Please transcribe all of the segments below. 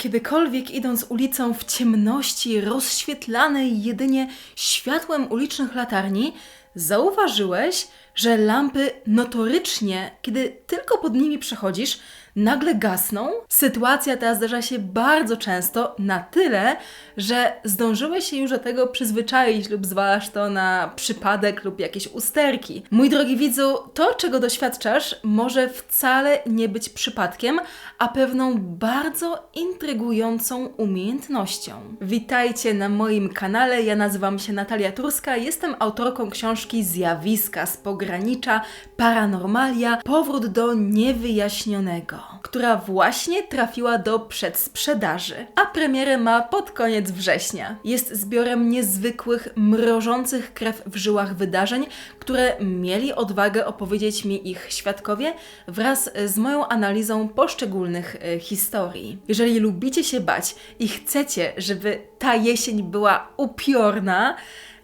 kiedykolwiek idąc ulicą w ciemności rozświetlanej jedynie światłem ulicznych latarni, zauważyłeś, że lampy notorycznie, kiedy tylko pod nimi przechodzisz, nagle gasną? Sytuacja ta zdarza się bardzo często, na tyle, że zdążyłeś się już do tego przyzwyczaić lub zwalasz to na przypadek lub jakieś usterki. Mój drogi widzu, to czego doświadczasz może wcale nie być przypadkiem, a pewną bardzo intrygującą umiejętnością. Witajcie na moim kanale, ja nazywam się Natalia Turska, jestem autorką książki Zjawiska z pogranicza Paranormalia Powrót do niewyjaśnionego, która właśnie trafiła do przedsprzedaży, a premierę ma pod koniec września. Jest zbiorem niezwykłych, mrożących krew w żyłach wydarzeń, które mieli odwagę opowiedzieć mi ich świadkowie wraz z moją analizą poszczególnych e, historii. Jeżeli lubicie się bać i chcecie, żeby ta jesień była upiorna,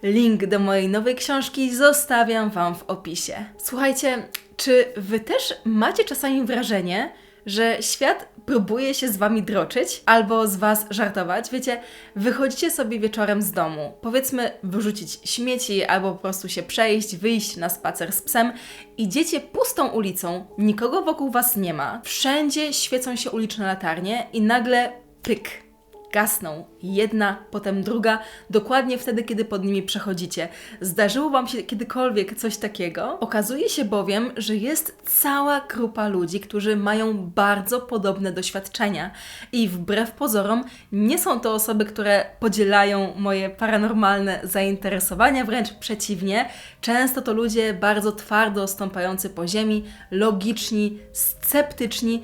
Link do mojej nowej książki zostawiam Wam w opisie. Słuchajcie, czy Wy też macie czasami wrażenie, że świat próbuje się z Wami droczyć albo z Was żartować? Wiecie, wychodzicie sobie wieczorem z domu, powiedzmy wyrzucić śmieci albo po prostu się przejść, wyjść na spacer z psem, idziecie pustą ulicą, nikogo wokół Was nie ma, wszędzie świecą się uliczne latarnie i nagle pyk gasną. Jedna, potem druga, dokładnie wtedy, kiedy pod nimi przechodzicie. Zdarzyło Wam się kiedykolwiek coś takiego? Okazuje się bowiem, że jest cała grupa ludzi, którzy mają bardzo podobne doświadczenia. I wbrew pozorom, nie są to osoby, które podzielają moje paranormalne zainteresowania, wręcz przeciwnie. Często to ludzie bardzo twardo stąpający po ziemi, logiczni, sceptyczni,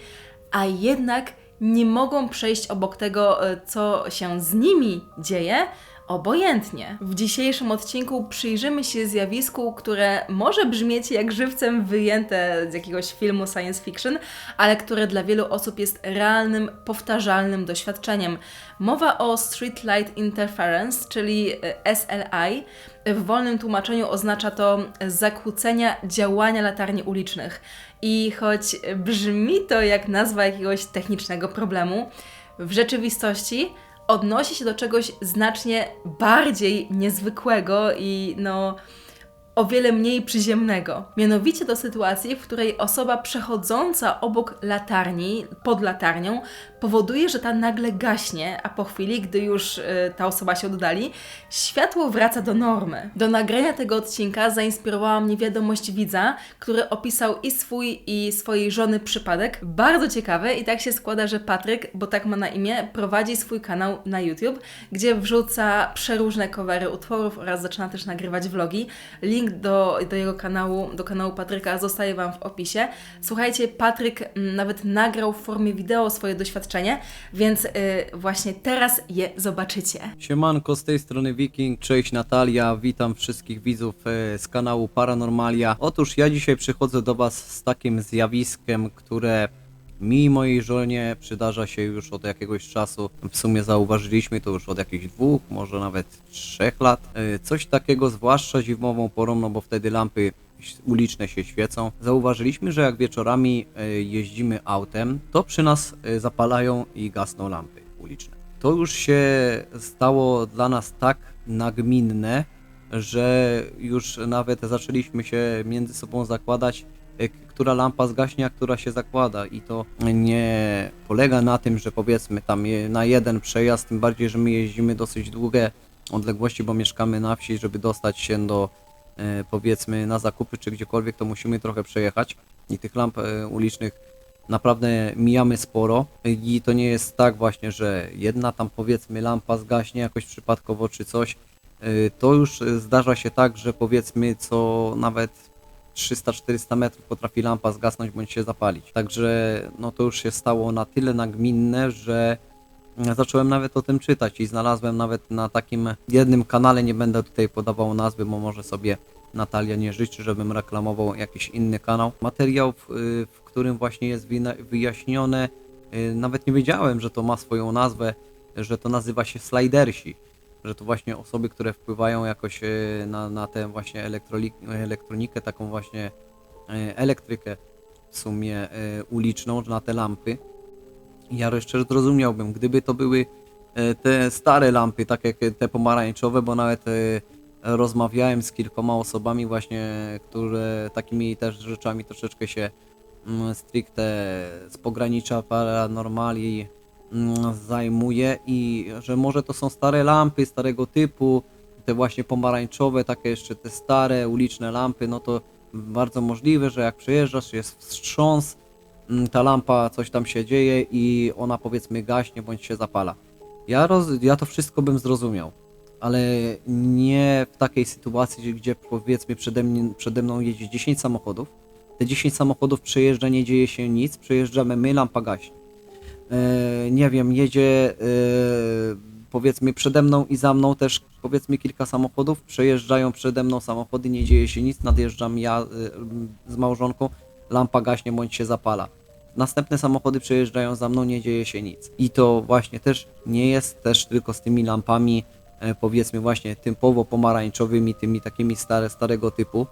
a jednak nie mogą przejść obok tego, e, co się z nimi dzieje, obojętnie. W dzisiejszym odcinku przyjrzymy się zjawisku, które może brzmieć jak żywcem wyjęte z jakiegoś filmu science fiction, ale które dla wielu osób jest realnym, powtarzalnym doświadczeniem. Mowa o Street Light Interference, czyli e, SLI. W wolnym tłumaczeniu oznacza to zakłócenia działania latarni ulicznych. I choć brzmi to jak nazwa jakiegoś technicznego problemu, w rzeczywistości odnosi się do czegoś znacznie bardziej niezwykłego i no o wiele mniej przyziemnego. Mianowicie do sytuacji, w której osoba przechodząca obok latarni, pod latarnią, powoduje, że ta nagle gaśnie, a po chwili, gdy już y, ta osoba się oddali, światło wraca do normy. Do nagrania tego odcinka zainspirowała mnie wiadomość widza, który opisał i swój, i swojej żony przypadek. Bardzo ciekawe i tak się składa, że Patryk, bo tak ma na imię, prowadzi swój kanał na YouTube, gdzie wrzuca przeróżne covery utworów oraz zaczyna też nagrywać vlogi. Link do, do jego kanału, do kanału Patryka zostaje Wam w opisie. Słuchajcie, Patryk mm, nawet nagrał w formie wideo swoje doświadczenie, więc y, właśnie teraz je zobaczycie. Siemanko, z tej strony Viking, cześć Natalia, witam wszystkich widzów e, z kanału Paranormalia. Otóż ja dzisiaj przychodzę do Was z takim zjawiskiem, które mi i mojej żonie przydarza się już od jakiegoś czasu. W sumie zauważyliśmy to już od jakichś dwóch, może nawet trzech lat. E, Coś takiego, zwłaszcza zimową porą, no bo wtedy lampy uliczne się świecą. Zauważyliśmy, że jak wieczorami e, jeździmy autem, to przy nas e, zapalają i gasną lampy uliczne. To już się stało dla nas tak nagminne, że już nawet zaczęliśmy się między sobą zakładać, która lampa zgaśnie, a która się zakłada. I to nie polega na tym, że powiedzmy tam na jeden przejazd, tym bardziej, że my jeździmy dosyć długie odległości, bo mieszkamy na wsi, żeby dostać się do e, powiedzmy na zakupy czy gdziekolwiek, to musimy trochę przejechać i tych lamp e, ulicznych naprawdę mijamy sporo i to nie jest tak właśnie, że jedna tam powiedzmy lampa zgaśnie jakoś przypadkowo czy coś. Y, To już y, zdarza się tak, że powiedzmy co nawet 300-400 metrów potrafi lampa zgasnąć bądź się zapalić. Także no to już się stało na tyle nagminne, że zacząłem nawet o tym czytać i znalazłem nawet na takim jednym kanale, nie będę tutaj podawał nazwy, bo może sobie Natalia nie życzy, żebym reklamował jakiś inny kanał. Materiał, w, którym właśnie jest wyjaśnione, y, nawet nie wiedziałem, że to ma swoją nazwę, że to nazywa się slidersi, że to właśnie osoby, które wpływają jakoś y, na, na tę właśnie elektronikę, taką właśnie y, elektrykę w sumie y, uliczną, na te lampy. Ja jeszcze zrozumiałbym, gdyby to były e, te stare lampy, tak jak te pomarańczowe, bo nawet e, rozmawiałem z kilkoma osobami właśnie, które takimi też rzeczami troszeczkę się mm, stricte z pogranicza paranormalii zajmuje i że może to są stare lampy starego typu, te właśnie pomarańczowe, takie jeszcze te stare uliczne lampy, no to bardzo możliwe, że jak przejeżdżasz, jest wstrząs, mm, ta lampa, coś tam się dzieje i ona powiedzmy gaśnie bądź się zapala. Ja, roz, ja to wszystko bym zrozumiał, ale nie w takiej sytuacji, gdzie powiedzmy przede, mnie, przede mną jedzie 10 samochodów, te 10 samochodów przejeżdża, nie dzieje się nic, przejeżdżamy my, lampa gaśnie. E, nie wiem, jedzie e, powiedzmy przede mną i za mną też powiedzmy kilka samochodów, przejeżdżają przede mną samochody, nie dzieje się nic, nadjeżdżam ja e, z małżonką, lampa gaśnie bądź się zapala. Następne samochody przejeżdżają za mną, nie dzieje się nic. I to właśnie też nie jest też tylko z tymi lampami, powiedzmy właśnie typowo pomarańczowymi, tymi takimi stare, starego typu,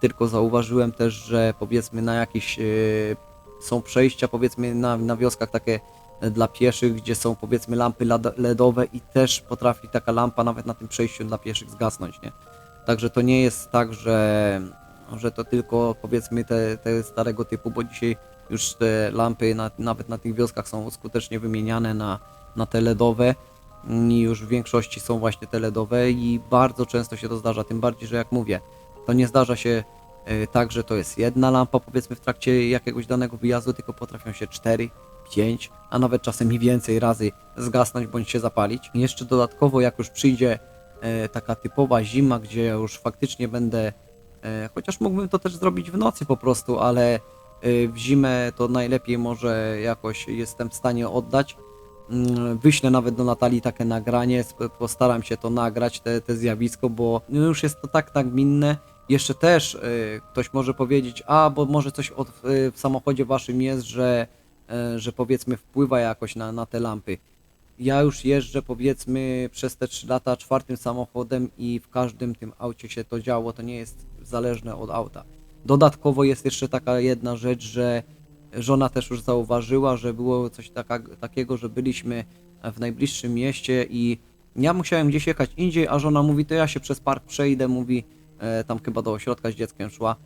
tylko zauważyłem też, że powiedzmy na jakieś są przejścia powiedzmy na, na wioskach takie dla pieszych, gdzie są powiedzmy lampy LEDowe i też potrafi taka lampa nawet na tym przejściu dla pieszych zgasnąć, nie? Także to nie jest tak, że, że to tylko powiedzmy te, te starego typu, bo dzisiaj już te lampy na, nawet na tych wioskach są skutecznie wymieniane na, na te LEDowe i już w większości są właśnie te LEDowe i bardzo często się to zdarza, tym bardziej, że jak mówię, to nie zdarza się e, tak, że to jest jedna lampa powiedzmy w trakcie jakiegoś danego wyjazdu, tylko potrafią się cztery, pięć, a nawet czasem i więcej razy zgasnąć bądź się zapalić. Jeszcze dodatkowo jak już przyjdzie e, taka typowa zima, gdzie ja już faktycznie będę, e, chociaż mógłbym to też zrobić w nocy po prostu, ale e, w zimę to najlepiej może jakoś jestem w stanie oddać. Mm, Wyślę nawet do Natalii takie nagranie, postaram się to nagrać, te, te zjawisko, bo no już jest to tak nagminne. Jeszcze też y, ktoś może powiedzieć, a bo może coś od, y, w samochodzie waszym jest, że, że powiedzmy wpływa jakoś na, na te lampy. Ja już jeżdżę powiedzmy przez te 3 lata czwartym samochodem i w każdym tym aucie się to działo, to nie jest zależne od auta. Dodatkowo jest jeszcze taka jedna rzecz, że żona też już zauważyła, że było coś taka, takiego, że byliśmy w najbliższym mieście i ja musiałem gdzieś jechać indziej, a żona mówi, to ja się przez park przejdę, mówi, e, tam chyba do ośrodka z dzieckiem szła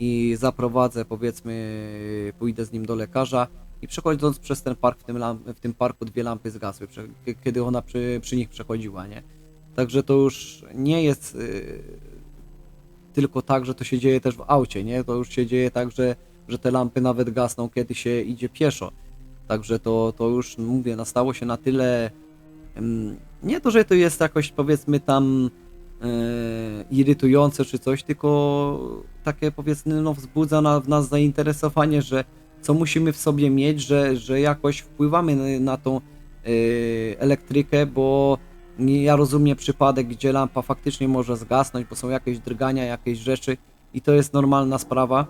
i zaprowadzę, powiedzmy, pójdę z nim do lekarza i przechodząc przez ten park, w tym, w tym parku dwie lampy zgasły, kiedy ona przy, przy nich przechodziła, nie? Także to już nie jest y, tylko tak, że to się dzieje też w aucie, nie? To już się dzieje tak, że, że te lampy nawet gasną, kiedy się idzie pieszo. Także to, to już, mówię, nastało się na tyle... ym, Nie to, że to jest jakoś, powiedzmy, tam irytujące czy coś, tylko takie, powiedzmy, no, wzbudza na, w nas zainteresowanie, że co musimy w sobie mieć, że, że jakoś wpływamy na, na tą e, elektrykę, bo ja rozumiem przypadek, gdzie lampa faktycznie może zgasnąć, bo są jakieś drgania, jakieś rzeczy i to jest normalna sprawa,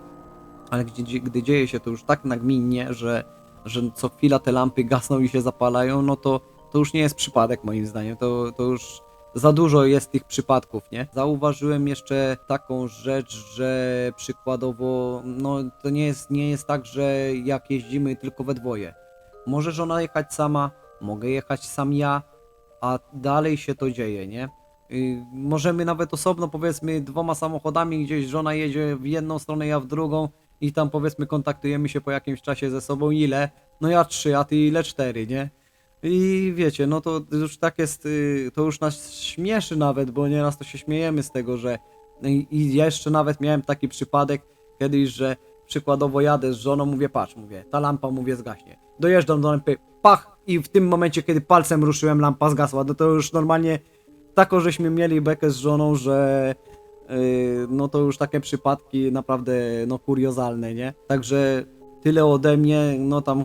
ale gdzie, gdy dzieje się to już tak nagminnie, że, że co chwila te lampy gasną i się zapalają, no to, to już nie jest przypadek moim zdaniem, to, to już za dużo jest tych przypadków, nie? Zauważyłem jeszcze taką rzecz, że przykładowo, no to nie jest, nie jest tak, że jak jeździmy tylko we dwoje. Może żona jechać sama, mogę jechać sam ja, a dalej się to dzieje, nie? Y, Możemy nawet osobno, powiedzmy, dwoma samochodami gdzieś żona jedzie w jedną stronę, ja w drugą i tam powiedzmy kontaktujemy się po jakimś czasie ze sobą. Ile? No ja trzy, a ty ile cztery, nie? I wiecie, no to już tak jest, y, to już nas śmieszy nawet, bo nieraz to się śmiejemy z tego, że i jeszcze nawet miałem taki przypadek kiedyś, że przykładowo jadę z żoną, mówię, patrz, mówię, ta lampa, mówię, zgaśnie. Dojeżdżam do lampy, pach i w tym momencie, kiedy palcem ruszyłem, lampa zgasła, no to już normalnie taką żeśmy mieli bekę z żoną, że yy, no to już takie przypadki naprawdę no kuriozalne, nie? Także tyle ode mnie, no tam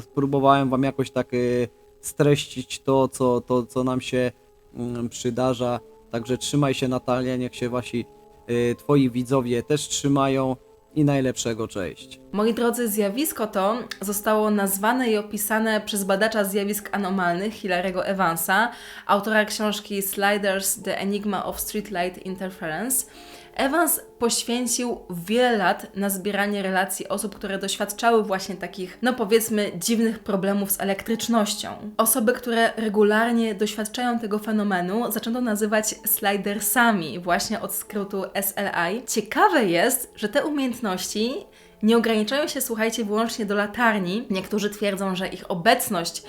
spróbowałem wam jakoś tak yy, streścić to, co, to, co nam się mm, przydarza. Także trzymaj się Natalia, niech się wasi yy, twoi widzowie też trzymają i najlepszego, cześć. Moi drodzy, zjawisko to zostało nazwane i opisane przez badacza zjawisk anomalnych Hilarego Evansa, autora książki Sliders The Enigma of Streetlight Interference. Evans poświęcił wiele lat na zbieranie relacji osób, które doświadczały właśnie takich, no powiedzmy, dziwnych problemów z elektrycznością. Osoby, które regularnie doświadczają tego fenomenu, zaczęto nazywać slidersami, właśnie od skrótu SLI. Ciekawe jest, że te umiejętności nie ograniczają się, słuchajcie, wyłącznie do latarni. Niektórzy twierdzą, że ich obecność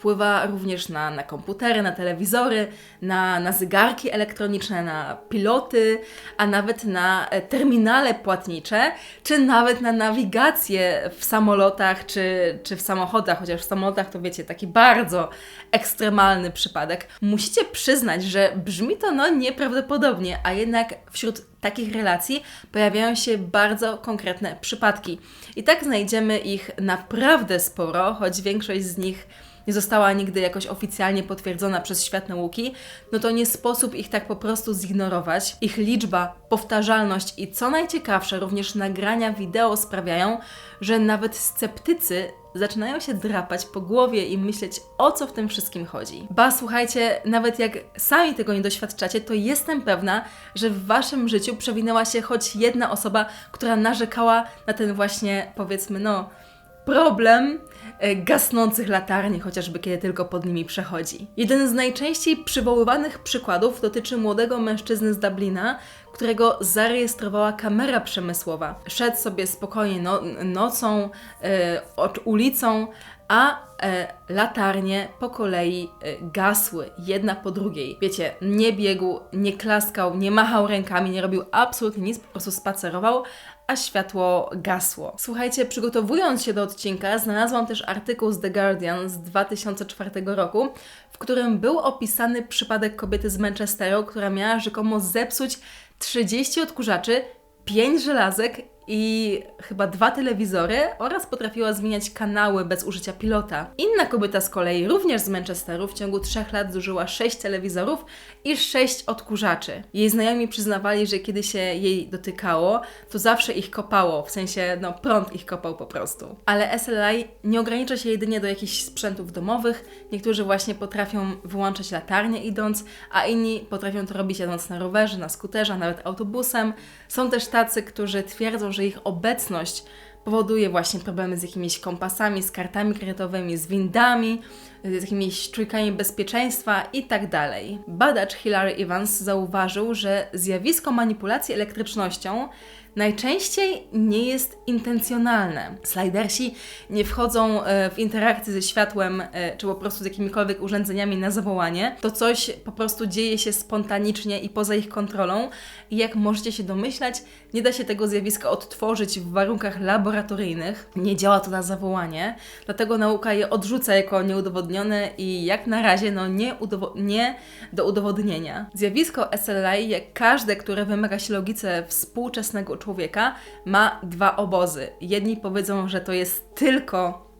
wpływa również na, na komputery, na telewizory, na, na zegarki elektroniczne, na piloty, a nawet na e, terminale płatnicze, czy nawet na nawigację w samolotach czy, czy w samochodach, chociaż w samolotach to wiecie, taki bardzo ekstremalny przypadek. Musicie przyznać, że brzmi to no nieprawdopodobnie, a jednak wśród takich relacji pojawiają się bardzo konkretne przypadki. I tak znajdziemy ich naprawdę sporo, choć większość z nich nie została nigdy jakoś oficjalnie potwierdzona przez świat nauki, no to nie sposób ich tak po prostu zignorować. Ich liczba, powtarzalność i co najciekawsze, również nagrania wideo sprawiają, że nawet sceptycy zaczynają się drapać po głowie i myśleć, o co w tym wszystkim chodzi. Ba, słuchajcie, nawet jak sami tego nie doświadczacie, to jestem pewna, że w waszym życiu przewinęła się choć jedna osoba, która narzekała na ten właśnie, powiedzmy, no, problem gasnących latarni, chociażby kiedy tylko pod nimi przechodzi. Jeden z najczęściej przywoływanych przykładów dotyczy młodego mężczyzny z Dublina, którego zarejestrowała kamera przemysłowa. Szedł sobie spokojnie no, nocą, e, od ulicą, a e, latarnie po kolei e, gasły, jedna po drugiej. Wiecie, nie biegł, nie klaskał, nie machał rękami, nie robił absolutnie nic, po prostu spacerował, a światło gasło. Słuchajcie, przygotowując się do odcinka, znalazłam też artykuł z The Guardian z 2004 roku, w którym był opisany przypadek kobiety z Manchesteru, która miała rzekomo zepsuć 30 odkurzaczy, 5 żelazek i chyba dwa telewizory oraz potrafiła zmieniać kanały bez użycia pilota. Inna kobieta z kolei, również z Manchesteru, w ciągu trzech lat zużyła 6 telewizorów i 6 odkurzaczy. Jej znajomi przyznawali, że kiedy się jej dotykało, to zawsze ich kopało, w sensie, no, prąd ich kopał po prostu. Ale SLI nie ogranicza się jedynie do jakichś sprzętów domowych. Niektórzy właśnie potrafią wyłączać latarnię idąc, a inni potrafią to robić jadąc na rowerze, na skuterze, nawet autobusem. Są też tacy, którzy twierdzą, że ich obecność powoduje właśnie problemy z jakimiś kompasami, z kartami kredytowymi, z windami, z jakimiś czujkami bezpieczeństwa i tak. Badacz Hilary Evans zauważył, że zjawisko manipulacji elektrycznością najczęściej nie jest intencjonalne. Slidersi nie wchodzą e, w interakcję ze światłem e, czy po prostu z jakimikolwiek urządzeniami na zawołanie. To coś po prostu dzieje się spontanicznie i poza ich kontrolą. I jak możecie się domyślać, nie da się tego zjawiska odtworzyć w warunkach laboratoryjnych. Nie działa to na zawołanie, dlatego nauka je odrzuca jako nieudowodnione i jak na razie no nie, nie do udowodnienia. Zjawisko SLI, jak każde, które wymaga się logice współczesnego człowieka, ma dwa obozy. Jedni powiedzą, że to jest tylko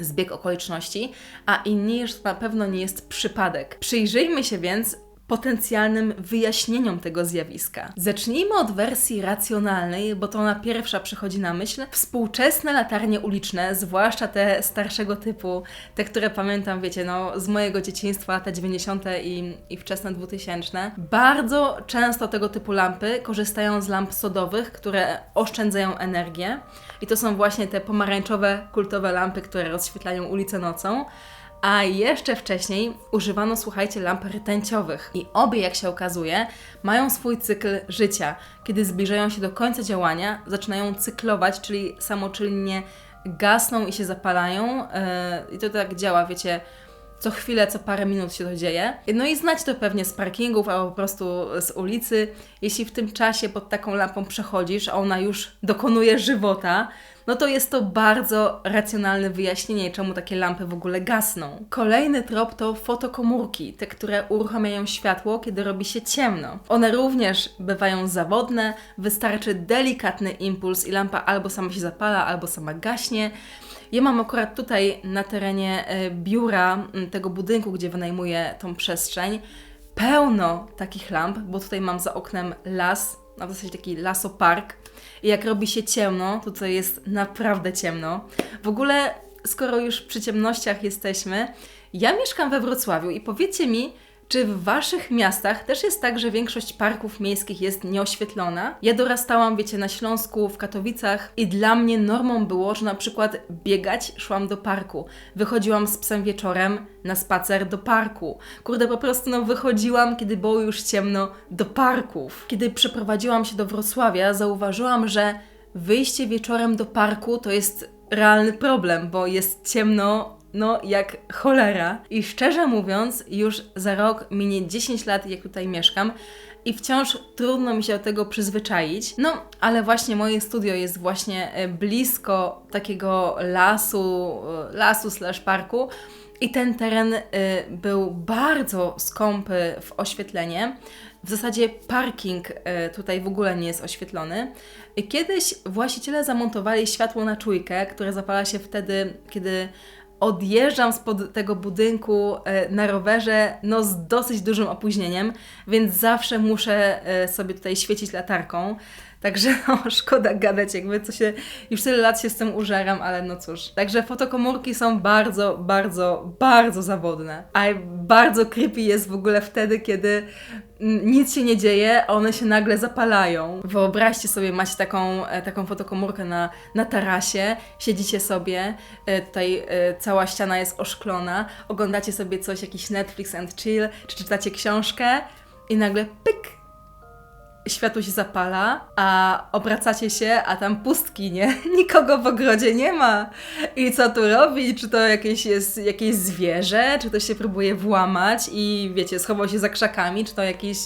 zbieg okoliczności, a inni, że to na pewno nie jest przypadek. Przyjrzyjmy się więc potencjalnym wyjaśnieniom tego zjawiska. Zacznijmy od wersji racjonalnej, bo to ona pierwsza przychodzi na myśl. Współczesne latarnie uliczne, zwłaszcza te starszego typu, te, które pamiętam, wiecie, no z mojego dzieciństwa, lata 90. i, i wczesne 2000, bardzo często tego typu lampy korzystają z lamp sodowych, które oszczędzają energię. I to są właśnie te pomarańczowe, kultowe lampy, które rozświetlają ulicę nocą. A jeszcze wcześniej używano, słuchajcie, lamp rtęciowych. I obie, jak się okazuje, mają swój cykl życia. Kiedy zbliżają się do końca działania, zaczynają cyklować, czyli samoczynnie gasną i się zapalają. Yy, I to tak działa, wiecie, co chwilę, co parę minut się to dzieje. No i znać to pewnie z parkingów albo po prostu z ulicy. Jeśli w tym czasie pod taką lampą przechodzisz, a ona już dokonuje żywota, no to jest to bardzo racjonalne wyjaśnienie, czemu takie lampy w ogóle gasną. Kolejny trop to fotokomórki, te, które uruchamiają światło, kiedy robi się ciemno. One również bywają zawodne, wystarczy delikatny impuls i lampa albo sama się zapala, albo sama gaśnie. Ja mam akurat tutaj na terenie e, biura tego budynku, gdzie wynajmuję tą przestrzeń, pełno takich lamp, bo tutaj mam za oknem las, a w zasadzie taki lasopark. I jak robi się ciemno, to tutaj jest naprawdę ciemno. W ogóle, skoro już przy ciemnościach jesteśmy, ja mieszkam we Wrocławiu i powiedzcie mi, Czy w waszych miastach też jest tak, że większość parków miejskich jest nieoświetlona? Ja dorastałam, wiecie, na Śląsku, w Katowicach i dla mnie normą było, że na przykład biegać szłam do parku. Wychodziłam z psem wieczorem na spacer do parku. Kurde, po prostu no wychodziłam, kiedy było już ciemno, do parków. Kiedy przeprowadziłam się do Wrocławia, zauważyłam, że wyjście wieczorem do parku to jest realny problem, bo jest ciemno no jak cholera. I szczerze mówiąc, już za rok minie 10 lat, jak tutaj mieszkam. I wciąż trudno mi się do tego przyzwyczaić. No, ale właśnie moje studio jest właśnie e, blisko takiego lasu, e, lasu slash parku. I ten teren y, był bardzo skąpy w oświetlenie. W zasadzie parking tutaj w ogóle nie jest oświetlony. Kiedyś właściciele zamontowali światło na czujkę, które zapala się wtedy, kiedy odjeżdżam spod tego budynku e, na rowerze, no z dosyć dużym opóźnieniem, więc zawsze muszę e, sobie tutaj świecić latarką. Także no, szkoda gadać, jakby co się, już tyle lat się z tym użeram, ale no cóż. Także fotokomórki są bardzo, bardzo, bardzo zawodne. A bardzo creepy jest w ogóle wtedy, kiedy mm, nic się nie dzieje, a one się nagle zapalają. Wyobraźcie sobie, macie taką, e, taką fotokomórkę na, na tarasie, siedzicie sobie, e, tutaj e, cała ściana jest oszklona, oglądacie sobie coś, jakiś Netflix and chill, czy czytacie książkę i nagle pyk, światło się zapala, a obracacie się, a tam pustki, nie? Nikogo w ogrodzie nie ma. I co tu robi? Czy to jakieś jest jakieś zwierzę? Czy to się próbuje włamać i wiecie, schował się za krzakami? Czy to jakieś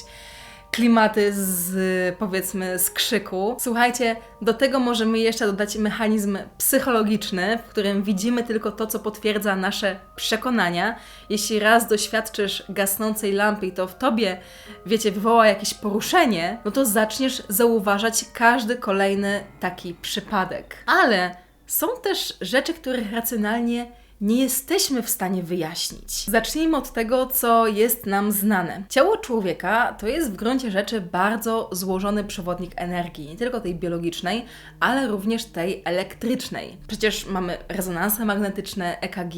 klimaty z powiedzmy z krzyku. Słuchajcie, do tego możemy jeszcze dodać mechanizm psychologiczny, w którym widzimy tylko to, co potwierdza nasze przekonania. Jeśli raz doświadczysz gasnącej lampy i to w tobie, wiecie, wywoła jakieś poruszenie, no to zaczniesz zauważać każdy kolejny taki przypadek. Ale są też rzeczy, których racjonalnie nie jesteśmy w stanie wyjaśnić. Zacznijmy od tego, co jest nam znane. Ciało człowieka to jest w gruncie rzeczy bardzo złożony przewodnik energii, nie tylko tej biologicznej, ale również tej elektrycznej. Przecież mamy rezonanse magnetyczne, EKG,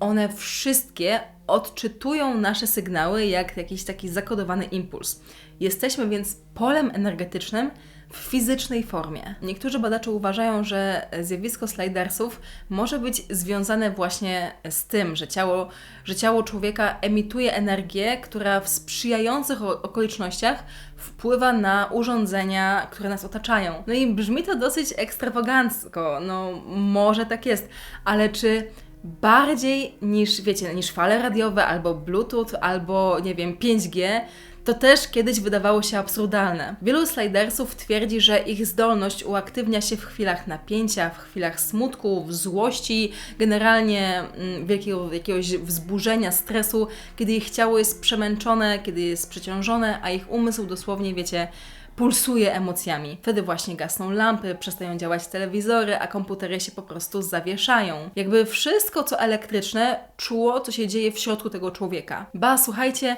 one wszystkie odczytują nasze sygnały jak jakiś taki zakodowany impuls. Jesteśmy więc polem energetycznym, w fizycznej formie. Niektórzy badacze uważają, że zjawisko slidersów może być związane właśnie z tym, że ciało, że ciało człowieka emituje energię, która w sprzyjających okolicznościach wpływa na urządzenia, które nas otaczają. No i brzmi to dosyć ekstrawagancko, no może tak jest, ale czy bardziej niż, wiecie, niż fale radiowe, albo Bluetooth, albo, nie wiem, 5G, to też kiedyś wydawało się absurdalne. Wielu slidersów twierdzi, że ich zdolność uaktywnia się w chwilach napięcia, w chwilach smutku, w złości, generalnie mm, wielkiego, jakiegoś wzburzenia, stresu, kiedy ich ciało jest przemęczone, kiedy jest przeciążone, a ich umysł dosłownie, wiecie, pulsuje emocjami. Wtedy właśnie gasną lampy, przestają działać telewizory, a komputery się po prostu zawieszają. Jakby wszystko, co elektryczne, czuło, co się dzieje w środku tego człowieka. Ba, słuchajcie,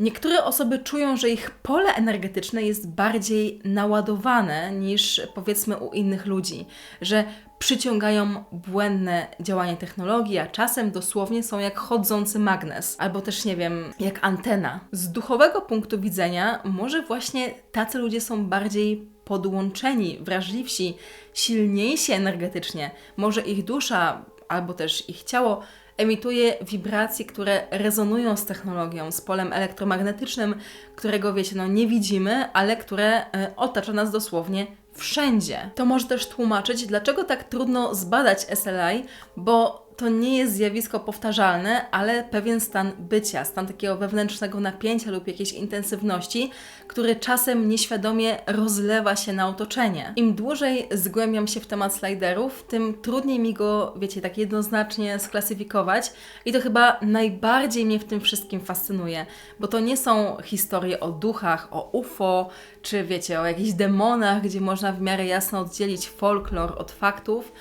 Niektóre osoby czują, że ich pole energetyczne jest bardziej naładowane niż powiedzmy u innych ludzi, że przyciągają błędne działanie technologii, a czasem dosłownie są jak chodzący magnes, albo też nie wiem, jak antena. Z duchowego punktu widzenia, może właśnie tacy ludzie są bardziej podłączeni, wrażliwsi, silniejsi energetycznie. Może ich dusza albo też ich ciało emituje wibracje, które rezonują z technologią, z polem elektromagnetycznym, którego wiecie, no nie widzimy, ale które e, otacza nas dosłownie wszędzie. To może też tłumaczyć, dlaczego tak trudno zbadać SLI, bo to nie jest zjawisko powtarzalne, ale pewien stan bycia, stan takiego wewnętrznego napięcia lub jakiejś intensywności, który czasem nieświadomie rozlewa się na otoczenie. Im dłużej zgłębiam się w temat sliderów, tym trudniej mi go, wiecie, tak jednoznacznie sklasyfikować i to chyba najbardziej mnie w tym wszystkim fascynuje, bo to nie są historie o duchach, o UFO, czy wiecie, o jakichś demonach, gdzie można w miarę jasno oddzielić folklor od faktów,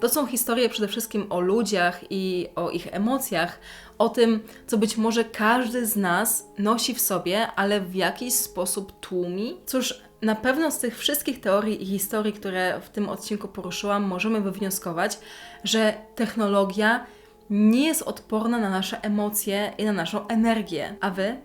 to są historie przede wszystkim o ludziach i o ich emocjach, o tym, co być może każdy z nas nosi w sobie, ale w jakiś sposób tłumi. Cóż, na pewno z tych wszystkich teorii i historii, które w tym odcinku poruszyłam, możemy wywnioskować, że technologia nie jest odporna na nasze emocje i na naszą energię. A wy?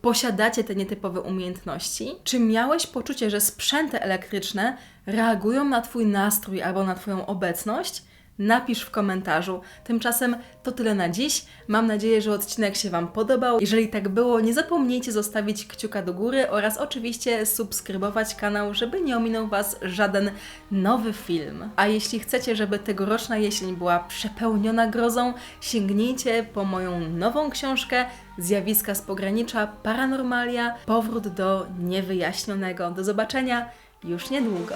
Posiadacie te nietypowe umiejętności? Czy miałeś poczucie, że sprzęty elektryczne reagują na Twój nastrój albo na Twoją obecność? Napisz w komentarzu. Tymczasem to tyle na dziś. Mam nadzieję, że odcinek się Wam podobał. Jeżeli tak było, nie zapomnijcie zostawić kciuka do góry oraz oczywiście subskrybować kanał, żeby nie ominął Was żaden nowy film. A jeśli chcecie, żeby tegoroczna jesień była przepełniona grozą, sięgnijcie po moją nową książkę Zjawiska z pogranicza Paranormalia Powrót do niewyjaśnionego. Do zobaczenia już niedługo.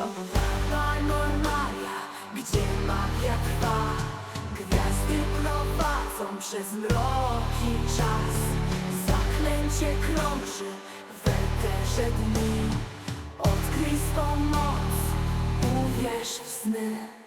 Gdzie magia przez mroki czas. Zaklęcie krąży w eterze dni. Odkryj swą moc, uwierz w sny